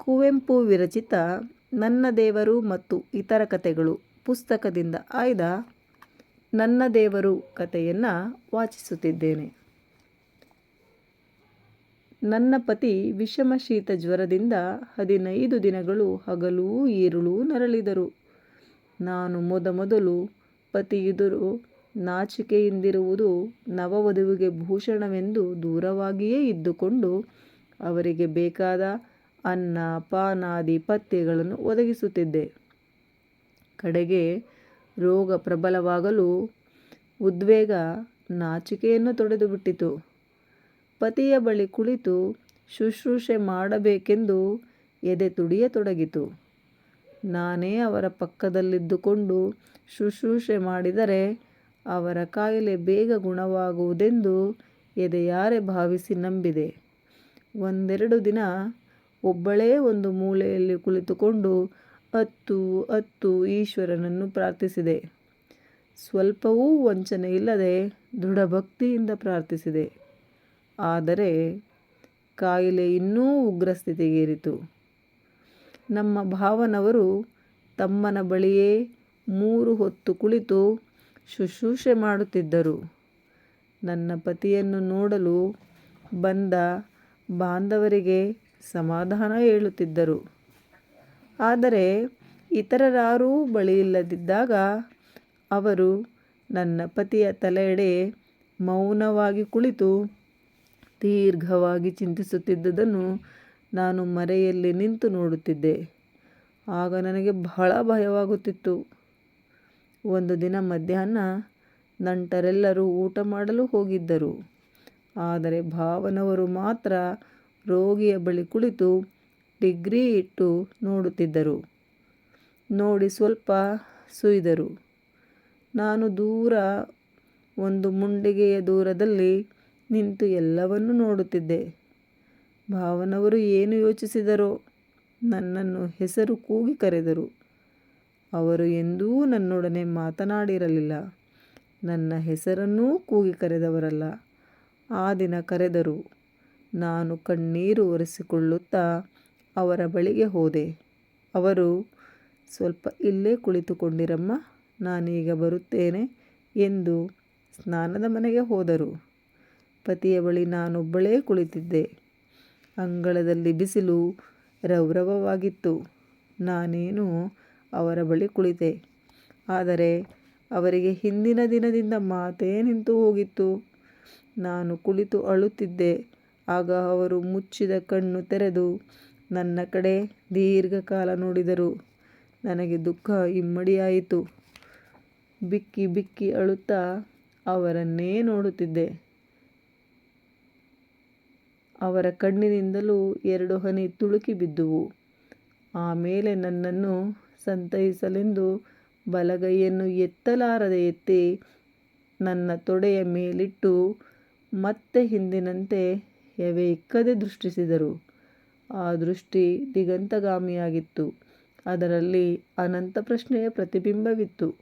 ಕುವೆಂಪು ವಿರಚಿತ ನನ್ನ ದೇವರು ಮತ್ತು ಇತರ ಕಥೆಗಳು ಪುಸ್ತಕದಿಂದ ಆಯ್ದ ನನ್ನ ದೇವರು ಕಥೆಯನ್ನು ವಾಚಿಸುತ್ತಿದ್ದೇನೆ. ನನ್ನ ಪತಿ ವಿಷಮ ಶೀತ ಜ್ವರದಿಂದ ಹದಿನೈದು ದಿನಗಳು ಹಗಲೂ ಈರುಳು ನರಳಿದರು. ನಾನು ಮೊದಮೊದಲು ಪತಿಯುದುರು ನಾಚಿಕೆಯಿಂದಿರುವುದು ನವವಧುವಿಗೆ ಭೂಷಣವೆಂದು ದೂರವಾಗಿಯೇ ಇದ್ದುಕೊಂಡು ಅವರಿಗೆ ಬೇಕಾದ ಅನ್ನ, ಪಾನಾದಿ ಪಥ್ಯಗಳನ್ನು ಒದಗಿಸುತ್ತಿದ್ದೆ. ಕಡೆಗೆ ರೋಗ ಪ್ರಬಲವಾಗಲು ಉದ್ವೇಗ ನಾಚಿಕೆಯನ್ನು ತೊಡೆದುಬಿಟ್ಟಿತು. ಪತಿಯ ಬಳಿ ಕುಳಿತು ಶುಶ್ರೂಷೆ ಮಾಡಬೇಕೆಂದು ಎದೆ ತುಡಿಯತೊಡಗಿತು. ನಾನೇ ಅವರ ಪಕ್ಕದಲ್ಲಿದ್ದುಕೊಂಡು ಶುಶ್ರೂಷೆ ಮಾಡಿದರೆ ಅವರ ಕಾಯಿಲೆ ಬೇಗ ಗುಣವಾಗುವುದೆಂದು ಎದೆಯಾರೆ ಭಾವಿಸಿ ನಂಬಿದೆ. ಒಂದೆರಡು ದಿನ ಒಬ್ಬಳೇ ಒಂದು ಮೂಲೆಯಲ್ಲಿ ಕುಳಿತುಕೊಂಡು ಅತ್ತು ಅತ್ತು ಈಶ್ವರನನ್ನು ಪ್ರಾರ್ಥಿಸಿದೆ. ಸ್ವಲ್ಪವೂ ವಂಚನೆ ಇಲ್ಲದೆ ದೃಢಭಕ್ತಿಯಿಂದ ಪ್ರಾರ್ಥಿಸಿದೆ. ಆದರೆ ಕಾಯಿಲೆ ಇನ್ನೂ ಉಗ್ರಸ್ಥಿತಿಗೇರಿತು. ನಮ್ಮ ಭಾವನವರು ತಮ್ಮನ ಬಳಿಯೇ ಮೂರು ಹೊತ್ತು ಕುಳಿತು ಶುಶ್ರೂಷೆ ಮಾಡುತ್ತಿದ್ದರು. ನನ್ನ ಪತಿಯನ್ನು ನೋಡಲು ಬಂದ ಬಾಂಧವರಿಗೆ ಸಮಾಧಾನ ಹೇಳುತ್ತಿದ್ದರು. ಆದರೆ ಇತರರಾರೂ ಬಳಿಯಿಲ್ಲದಿದ್ದಾಗ ಅವರು ನನ್ನ ಪತಿಯ ತಲೆಯೆಡೆ ಮೌನವಾಗಿ ಕುಳಿತು ದೀರ್ಘವಾಗಿ ಚಿಂತಿಸುತ್ತಿದ್ದುದನ್ನು ನಾನು ಮರೆಯಲ್ಲಿ ನಿಂತು ನೋಡುತ್ತಿದ್ದೆ. ಆಗ ನನಗೆ ಬಹಳ ಭಯವಾಗುತ್ತಿತ್ತು. ಒಂದು ದಿನ ಮಧ್ಯಾಹ್ನ ನಂಟರೆಲ್ಲರೂ ಊಟ ಮಾಡಲು ಹೋಗಿದ್ದರು. ಆದರೆ ಭಾವನವರು ಮಾತ್ರ ರೋಗಿಯ ಬಳಿ ಕುಳಿತು ಡಿಗ್ರಿ ಇಟ್ಟು ನೋಡುತ್ತಿದ್ದರು. ನೋಡಿ ಸ್ವಲ್ಪ ಸುಯ್ದರು. ನಾನು ದೂರ, ಒಂದು ಮುಂಡಿಗೆಯ ದೂರದಲ್ಲಿ ನಿಂತು ಎಲ್ಲವನ್ನೂ ನೋಡುತ್ತಿದ್ದೆ. ಭಾವನವರು ಏನು ಯೋಚಿಸಿದರೋ, ನನ್ನನ್ನು ಹೆಸರು ಕೂಗಿ ಕರೆದರು. ಅವರು ಎಂದೂ ನನ್ನೊಡನೆ ಮಾತನಾಡಿರಲಿಲ್ಲ. ನನ್ನ ಹೆಸರನ್ನೂ ಕೂಗಿ ಕರೆದವರಲ್ಲ. ಆ ದಿನ ಕರೆದರು. ನಾನು ಕಣ್ಣೀರು ಒರೆಸಿಕೊಳ್ಳುತ್ತಾ ಅವರ ಬಳಿಗೆ ಹೋದೆ. ಅವರು, ಸ್ವಲ್ಪ ಇಲ್ಲೇ ಕುಳಿತುಕೊಂಡಿರಮ್ಮ, ನಾನೀಗ ಬರುತ್ತೇನೆ ಎಂದು ಸ್ನಾನದ ಮನೆಗೆ ಹೋದರು. ಪತಿಯ ಬಳಿ ನಾನೊಬ್ಬಳೇ ಕುಳಿತಿದ್ದೆ. ಅಂಗಳದಲ್ಲಿ ಬಿಸಿಲು ರೌರವವಾಗಿತ್ತು. ನಾನೇನು ಅವರ ಬಳಿ ಕುಳಿತೆ. ಆದರೆ ಅವರಿಗೆ ಹಿಂದಿನ ದಿನದಿಂದ ಮಾತೇ ನಿಂತು ಹೋಗಿತ್ತು. ನಾನು ಕುಳಿತು ಅಳುತ್ತಿದ್ದೆ. ಆಗ ಅವರು ಮುಚ್ಚಿದ ಕಣ್ಣು ತೆರೆದು ನನ್ನ ಕಡೆ ದೀರ್ಘಕಾಲ ನೋಡಿದರು. ನನಗೆ ದುಃಖ ಇಮ್ಮಡಿಯಾಯಿತು. ಬಿಕ್ಕಿ ಬಿಕ್ಕಿ ಅಳುತ್ತಾ ಅವರನ್ನೇ ನೋಡುತ್ತಿದ್ದೆ. ಅವರ ಕಣ್ಣಿನಿಂದಲೂ ಎರಡು ಹನಿ ತುಳುಕಿ ಬಿದ್ದುವು. ಆಮೇಲೆ ನನ್ನನ್ನು ಸಂತೈಸಲೆಂದು ಬಲಗೈಯನ್ನು ಎತ್ತಲಾರದೆ ಎತ್ತಿ ನನ್ನ ತೊಡೆಯ ಮೇಲಿಟ್ಟು ಮತ್ತೆ ಹಿಂದಿನಂತೆ ಎವೆ ಇಕ್ಕದೆ ದೃಷ್ಟಿಸಿದರು. ಆ ದೃಷ್ಟಿ ದಿಗಂತಗಾಮಿಯಾಗಿತ್ತು. ಅದರಲ್ಲಿ ಅನಂತ ಪ್ರಶ್ನೆಯ ಪ್ರತಿಬಿಂಬವಿತ್ತು.